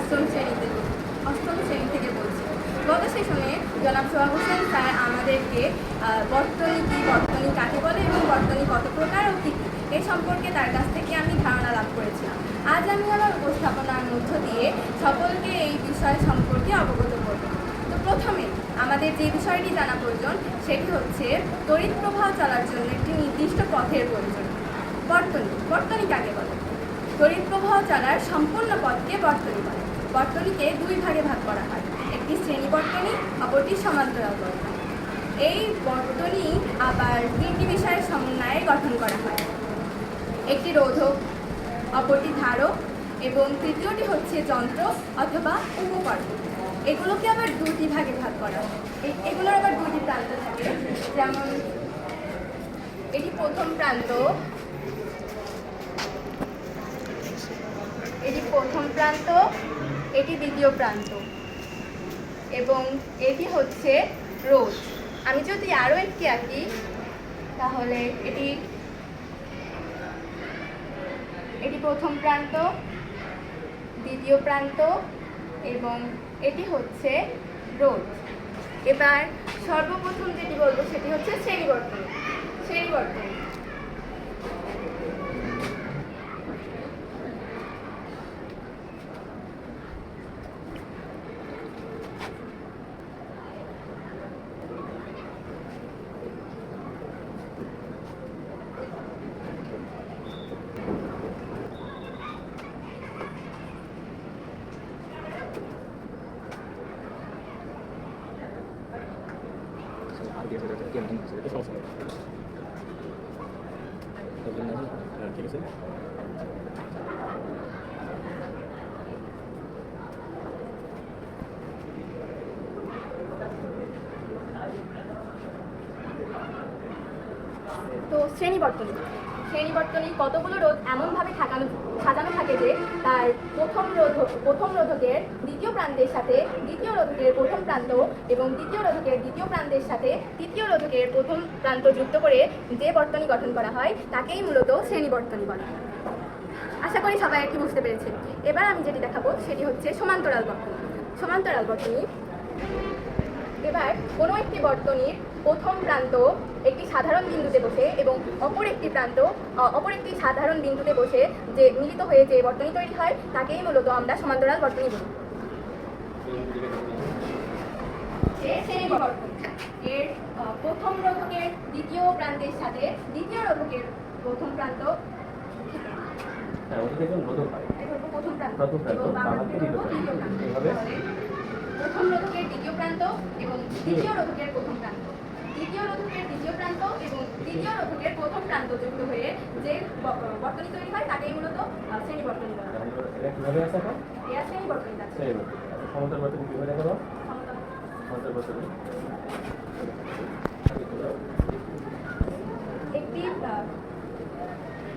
অষ্টম শ্রেণীতে অষ্টম শ্রেণি থেকে বলছি। গত সেশনে জনাব সোহাগ হোসেন স্যার আমাদেরকে বর্তনী কী, বর্তনী কাকে বলে এবং বর্তনী কত প্রকার ও কী? এ সম্পর্কে তার কাছ থেকে আমি ধারণা লাভ করেছিলাম। আজ আমি আমার উপস্থাপনার মধ্য দিয়ে সকলকে এই বিষয় সম্পর্কে অবগত করব। তো প্রথমে, আমাদের যে বিষয়টি জানা প্রয়োজন, সেটি হচ্ছে তড়িৎ প্রবাহ চলার জন্য একটি নির্দিষ্ট পথের প্রয়োজন। বর্তনী বর্তনী কাকে বলে? তড়িৎ প্রবাহ চলার সম্পূর্ণ পথকে বর্তনী বলে। বর্তনীকে দুই ভাগে ভাগ করা হয়। একটি শ্রেণি বর্তনী অপরটি সমান্তরাল বর্তনী এই বর্তনী আবার তিনটি বিষয়ের সমন্বয়ে গঠন করা হয়। একটি রোধক, অপরটি ধারক এবং তৃতীয়টি হচ্ছে যন্ত্র অথবা উপকরণ। এগুলোকে আবার দুটি ভাগে ভাগ করা হয়। এগুলোর আবার দুটি প্রান্ত থাকে। যেমন, এটি প্রথম প্রান্ত। এটি প্রথম প্রান্ত। এটি দ্বিতীয় প্রান্ত। এবং এটি হচ্ছে রোদ আমি যদি আরও একটি আঁকি, তাহলে এটি এটি প্রথম প্রান্ত, দ্বিতীয় প্রান্ত, এবং এটি হচ্ছে রোদ এবার সর্বপ্রথম যেটি বলব, সেটি হচ্ছে শ্রেণীবর্তন। শ্রেণীবর্তন। ঠিক আছে তো শ্রেণীবর্তনী শ্রেণীবর্তনী কতগুলো রোধ এমনভাবে ঠাকানো সাজানো থাকে যে তার প্রথম রোধ প্রথম রোধকের দ্বিতীয় প্রান্তের সাথে দ্বিতীয় রোধকের প্রথম প্রান্ত এবং দ্বিতীয় রোধকের দ্বিতীয় প্রান্তের সাথে তৃতীয় রোধকের প্রথম প্রান্ত যুক্ত করে যে বর্তনী গঠন করা হয়, তাকেই মূলত শ্রেণীবর্তনী বলা। হয় আশা করি সবাই একটি বুঝতে পেরেছে এবার আমি যেটি দেখাবো, সেটি হচ্ছে সমান্তরাল বর্তনী। সমান্তরাল বর্তনী এবার কোনো একটি বর্তনীর প্রথম প্রান্ত একটি সাধারণ বিন্দুতে বসে এবং অপর একটি প্রান্ত অপর একটি সাধারণ বিন্দুতে বসে যে মিলিত হয়ে যে বর্তনী তৈরি হয় তাকেই মূলত আমরা সমান্তরাল বর্তনী বলি। এর প্রথম রোধকের দ্বিতীয় প্রান্তের সাথে দ্বিতীয় রোধকের প্রথম প্রান্ত হ্যাঁ প্রথম রোধকের প্রান্ত এবং দ্বিতীয় রোধকের প্রথম প্রান্ত। দ্বিতীয় রোধকের দ্বিতীয় প্রান্ত এবং তৃতীয় রোধকের প্রথম প্রান্ত যুক্ত হয়ে যে বর্তনী তৈরি হয় তাকেই মূলত শ্রেণি বর্তনী বলা হয়। এটা শ্রেণি বর্তনী সমতল বর্তনী। কীভাবে দেখাবো? সমতল। সমতল বর্তনী। একটি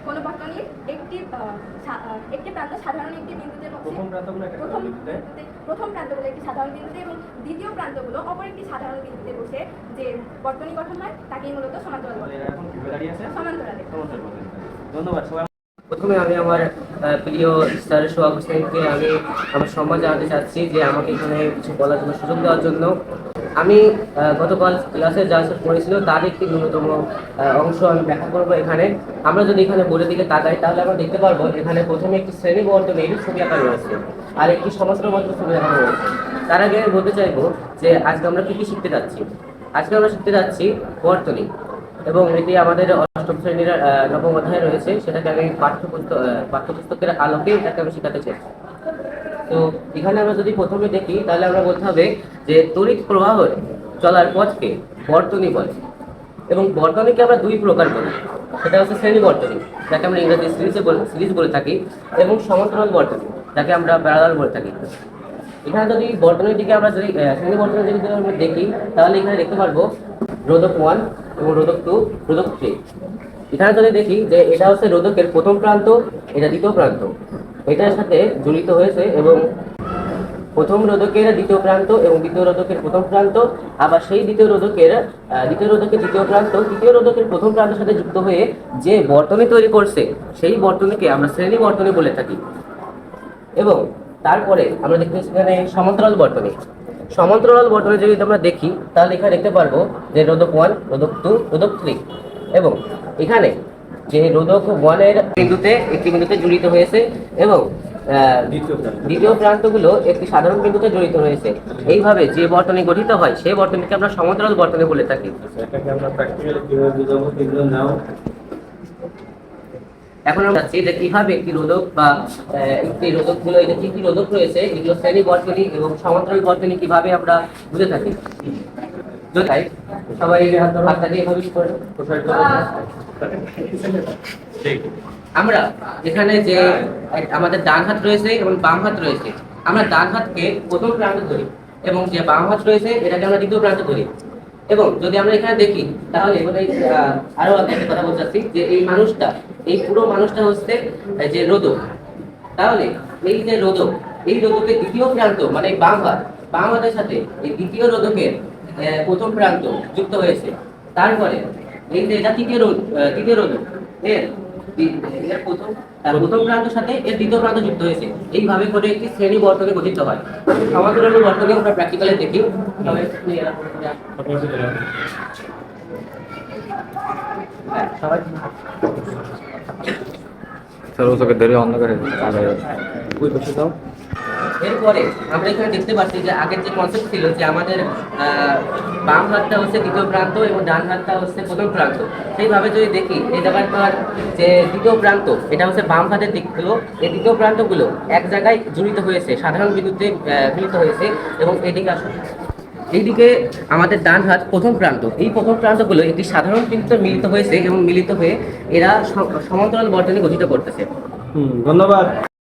কোনো বর্তনীর একটি সা- একটি প্রান্ত সাধারণ একটি বিন্দুতে বসে প্রথম প্রান্তগুলো একটা প্রথম প্রান্তগুলো একটি সাধারণ বিন্দুতে এবং দ্বিতীয় প্রান্তগুলো অপর একটি সাধারণ বিন্দুতে বসে যে বর্তনী গঠন হয় তাকেই মূলত সমান্তরাল বলে সমান্তরালে। ধন্যবাদ সবাই। প্রথমে আমি আমার প্রিয় স্যার সোহাগ হোসেনকে আমি আমার সম্মান জানাতে চাচ্ছি যে আমাকে এখানে কিছু বলার জন্য সুযোগ দেওয়ার জন্য। আমি গতকাল ক্লাসে যা সব পড়েছিল তার একটি ন্যূনতম অংশ আমি ব্যাখ্যা করব এখানে। আমরা যদি এখানে বলে দিকে তাকাই, তাহলে আমরা দেখতে পারব এখানে প্রথমে একটি শ্রেণি বর্তনের ছবি আঁকা রয়েছে আর একটি সমস্ত বর্তনের ছবি আঁকা রয়েছে। তার আগে আমি বলতে চাইব যে আজকে আমরা কী কী শিখতে যাচ্ছি। আজকে আমরা শিখতে যাচ্ছি বর্তনী এবং এটি আমাদের অষ্টম শ্রেণির নবম অধ্যায় রয়েছে। সেটাকে আমি পাঠ্যপুস্তক পাঠ্যপুস্তকের আলোকে এটাকে আমি শেখাতে চাই। তো এখানে আমরা যদি প্রথমে দেখি, তাহলে আমরা বলতে হবে যে তড়িৎ প্রবাহ চলার পথকে বর্তনী বলে। এবং বর্তনীকে আমরা দুই প্রকার বলি। সেটা হচ্ছে শ্রেণি বর্তনী যাকে আমরা ইংরেজি সিরিজে বলে, সিরিজ বলে থাকি, এবং সমান্তরাল বর্তনী, যাকে আমরা প্যারালাল বলে থাকি। এখানে যদি বর্তনের দিকে আমরা যদি শ্রেণি বর্তনের দিকে যদি আমরা দেখি, তাহলে এখানে দেখতে পারব রোধক ওয়ান এবং রোধক টু রোধক থ্রি এখানে যদি দেখি যে এটা হচ্ছে রোধকের প্রথম প্রান্ত, এটা দ্বিতীয় প্রান্ত। এটার সাথে জড়িত হয়েছে এবং প্রথম রোধকের দ্বিতীয় প্রান্ত এবং দ্বিতীয় রোধকের প্রথম প্রান্ত, আবার সেই দ্বিতীয় রোধকের দ্বিতীয় রোধকের দ্বিতীয় প্রান্ত, তৃতীয় রোধকের প্রথম প্রান্তের সাথে যুক্ত হয়ে যে বর্তনী তৈরি করছে, সেই বর্তনীকে আমরা শ্রেণি বর্তনী বলে থাকি। এবং তারপরে আমরা দেখতে এখানে সমান্তরাল বর্তনী। সমান্তরাল বর্তনী যদি আমরা দেখি, তাহলে এখানে দেখতে পারব যে রোধক ওয়ান রোধক টু রোধক থ্রি এবং এখানে যে রোধক ওয়ানের বিন্দুতে একটি বিন্দুতে জড়িত হয়েছে এবং দ্বিতীয় প্রান্ত। দ্বিতীয় প্রান্তগুলো একটি সাধারণ বিন্দুতে জড়িত হয়েছে এইভাবে যে বর্তনী গঠিত হয় সেই বর্তনীকে আমরা সমান্তরাল বর্তনী বলে থাকি। এখন আমরা যে কীভাবে একটি রোধক বা একটি রোধকগুলো এটা কি কি রোধক রয়েছে এগুলো শ্রেণি বর্তনী এবং সমান্তরাল বর্তনী কীভাবে আমরা বুঝে থাকি। যদি তাই, সবাই হাতটাকে এভাবে করে প্রসারিত করবে। ঠিক আমরা এখানে যে আমাদের ডান হাত রয়েছে এবং বাম হাত রয়েছে আমরা ডান হাতকে প্রথম প্রান্ত ধরি এবং যে বাম হাত রয়েছে এটাকে আমরা দ্বিতীয় প্রান্ত ধরি। এবং যদি আমরা এখানে দেখি তাহলে আরও একটা কথা বলতে চাচ্ছি যে এই মানুষটা এই পুরো মানুষটা হচ্ছে যে রোদক। তাহলে এই যে রোদক এই রোদকের দ্বিতীয় প্রান্ত মানে বাম হাত বাম হাতের সাথে এই দ্বিতীয় রোদকের প্রথম প্রান্ত যুক্ত হয়েছে। তারপরে এই যে এটা তৃতীয় এর দি- প্রথম প্রথম প্রান্তের সাথে এর দ্বিতীয় প্রান্ত যুক্ত হয়েছে। এইভাবে করে একটি শ্রেণি বর্তনে গঠিত হয়। সমান্তরাল বর্তনে আমরা প্র্যাকটিক্যালে দেখি। তবে এরপরে আমরা এখানে দেখতে পাচ্ছি যে আগের যে কনসেপ্ট ছিল যে আমাদের বাম হাতটা হচ্ছে দ্বিতীয় প্রান্ত এবং ডান হাতটা হচ্ছে প্রথম প্রান্ত। সেইভাবে যদি দেখি, এই জায়গাটার যে দ্বিতীয় প্রান্ত, এটা হচ্ছে বাম হাতের দিকগুলো, এই দ্বিতীয় প্রান্তগুলো এক জায়গায় জড়িত হয়েছে, সাধারণ বিদ্যুতে মিলিত হয়েছে এবং এদিকে আসুন এইদিকে আমাদের ডান হাত প্রথম প্রান্ত, এই প্রথম প্রান্তগুলো একটি সাধারণ বিন্দুতে মিলিত হয়েছে এবং মিলিত হয়ে এরা সম- সমান্তরাল বর্তনী গঠিত করতেছে। হুম, ধন্যবাদ।